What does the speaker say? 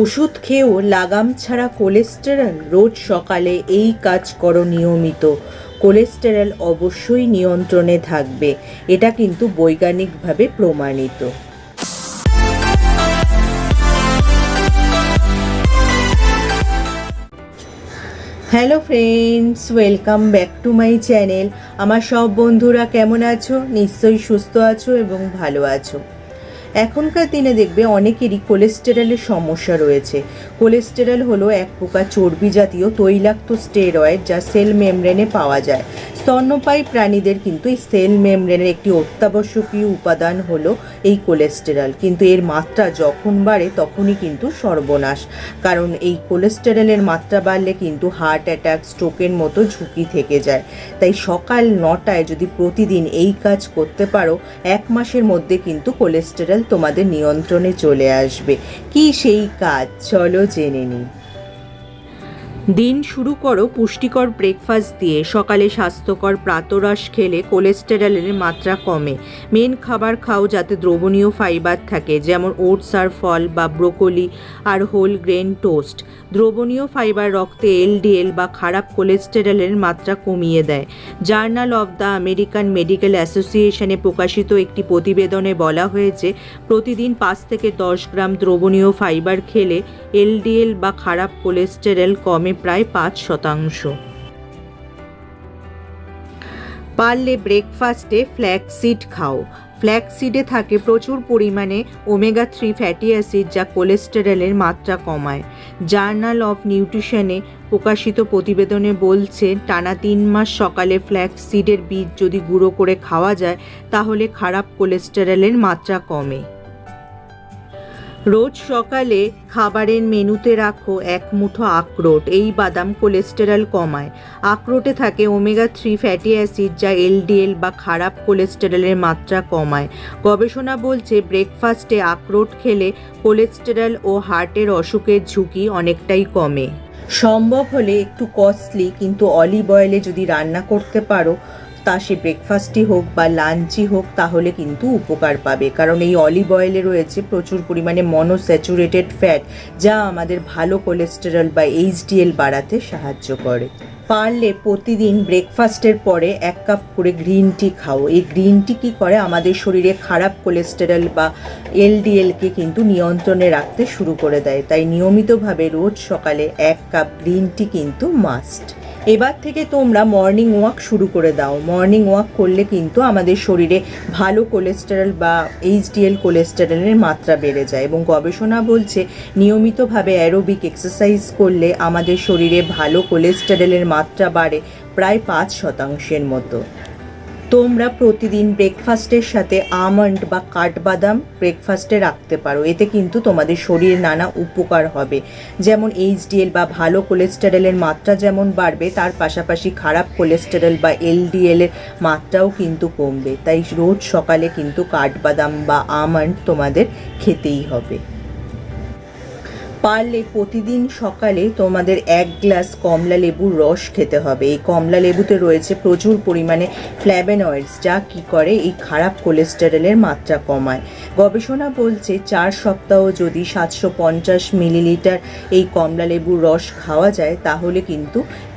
ওষুধ খেয়েও লাগাম ছাড়া কোলেস্টেরল রোজ সকালে এই কাজ করো নিয়মিত। কোলেস্টেরল অবশ্যই নিয়ন্ত্রণে থাকবে, এটা কিন্তু বৈজ্ঞানিকভাবে প্রমাণিত। Hello friends, welcome back to my channel. আমার সব বন্ধুরা কেমন আছো? নিশ্চয়ই সুস্থ আছো এবং ভালো আছো। এখনকার দিনে দেখবে অনেকেরই কোলেস্টেরলের সমস্যা রয়েছে। কোলেস্টেরল হলো এক প্রকার চর্বি জাতীয় তৈলাক্ত স্টেরয়েড যা সেল মেমব্রেনে পাওয়া যায়। স্তন্যপায়ী প্রাণীদের কিন্তু এই সেল মেমব্রেনের একটি অত্যাবশ্যকীয় উপাদান হলো এই কোলেস্টেরল কিন্তু এর মাত্রা যখন বাড়ে, তখনই কিন্তু সর্বনাশ। কারণ এই কোলেস্টেরলের মাত্রা বাড়লে কিন্তু হার্ট অ্যাটাক স্ট্রোকের মতো ঝুঁকি থেকে যায়। তাই সকাল নটায় যদি প্রতিদিন এই কাজ করতে পারো, এক মাসের মধ্যে কিন্তু কোলেস্টেরল তোমাদের নিয়ন্ত্রণে চলে আসবে। কি সেই কাজ? চলো জেনে নিই। দিন শুরু করো পুষ্টিকর ব্রেকফাস্ট দিয়ে। সকালে স্বাস্থ্যকর প্রাতরাশ খেলে কোলেস্টেরলের মাত্রা কমে। মেন খাবার খাও যাতে দ্রবণীয় ফাইবার থাকে, যেমন ওটস আর ফল বা ব্রোকলি আর হোল গ্রেন টোস্ট দ্রবণীয় ফাইবার রক্তে এলডিএল বা খারাপ কোলেস্টেরলের মাত্রা কমিয়ে দেয়। Journal of the American medical অ্যাসোসিয়েশনে প্রকাশিত একটি প্রতিবেদনে বলা হয়েছে, প্রতিদিন পাঁচ থেকে দশ গ্রাম দ্রবণীয় ফাইবার খেলে এলডিএল বা খারাপ কোলেস্টেরল কমে প্রায় পাঁচ শতাংশ। পারলে ব্রেকফাস্টে ফ্ল্যাক্সিড খাও। ফ্ল্যাক্সিডে থাকে প্রচুর পরিমাণে ওমেগা থ্রি ফ্যাটি অ্যাসিড যা কোলেস্টেরলের মাত্রা কমায়। জার্নাল অফ নিউট্রিশনে প্রকাশিত প্রতিবেদনে বলছে, টানা তিন মাস সকালে ফ্ল্যাক্সিডের বীজ যদি গুঁড়ো করে খাওয়া যায়, তাহলে খারাপ কোলেস্টেরলের মাত্রা কমে। রোজ সকালে খাবারের মেনুতে রাখো এক মুঠো আখরোট। এই বাদাম কোলেস্টেরল কমায়। আখরোটে থাকে ওমেগা থ্রি ফ্যাটি অ্যাসিড যা এলডিএল বা খারাপ কোলেস্টেরলের মাত্রা কমায়। গবেষণা বলছে ব্রেকফাস্টে আখরোট খেলে কোলেস্টেরল ও হার্টের অসুখের ঝুঁকি অনেকটাই কমে। সম্ভব হলে একটু কস্টলি কিন্তু অলিভ অয়েলে যদি রান্না করতে পারো তা সে ব্রেকফাস্টই হোক বা লাঞ্চই হোক, তাহলে কিন্তু উপকার পাবে। কারণ এই অলিভ অয়েলে রয়েছে প্রচুর পরিমাণে মনোস্যাচুরেটেড ফ্যাট যা আমাদের ভালো কোলেস্টেরল বা এইচডিএল বাড়াতে সাহায্য করে। পারলে প্রতিদিন ব্রেকফাস্টের পরে এক কাপ করে গ্রিন টি খাও। এই গ্রিন টি কী করে? আমাদের শরীরে খারাপ কোলেস্টেরল বা এলডিএলকে কিন্তু নিয়ন্ত্রণে রাখতে শুরু করে দেয়। তাই নিয়মিতভাবে রোজ সকালে এক কাপ গ্রিন টি কিন্তু মাস্ট এবার থেকে তোমরা মর্নিং ওয়াক শুরু করে দাও। মর্নিং ওয়াক করলে কিন্তু আমাদের শরীরে ভালো কোলেস্টেরল বা এইচডিএল কোলেস্টেরলের মাত্রা বেড়ে যায় এবং গবেষণা বলছে, নিয়মিতভাবে অ্যারোবিক এক্সারসাইজ করলে আমাদের শরীরে ভালো কোলেস্টেরলের মাত্রা বাড়ে প্রায় পাঁচ শতাংশের মতো। তোমরা প্রতিদিন ব্রেকফাস্টের সাথে আমন্ড বা কাঠবাদাম ব্রেকফাস্টে রাখতে পারো। এতে কিন্তু তোমাদের শরীরে নানা উপকার হবে। যেমন এইচডিএল বা ভালো কোলেস্টেরলের মাত্রা যেমন বাড়বে, তার পাশাপাশি খারাপ কোলেস্টেরল বা এলডিএলের মাত্রাও কিন্তু কমবে। তাই রোজ সকালে কিন্তু কাঠবাদাম বা আমন্ড তোমাদের খেতেই হবে। পারলে প্রতিদিন সকালে তোমাদের এক গ্লাস কমলা লেবুর রস খেতে হবে। এই কমলা লেবুতে রয়েছে প্রচুর পরিমাণে ফ্ল্যাবেনয়েডস যা কি করে? এই খারাপ কোলেস্টেরলের মাত্রা কমায়। গবেষণা বলছে চার সপ্তাহ যদি সাতশো পঞ্চাশ মিলিলিটার এই কমলা লেবুর রস খাওয়া যায়, তাহলে কিন্তু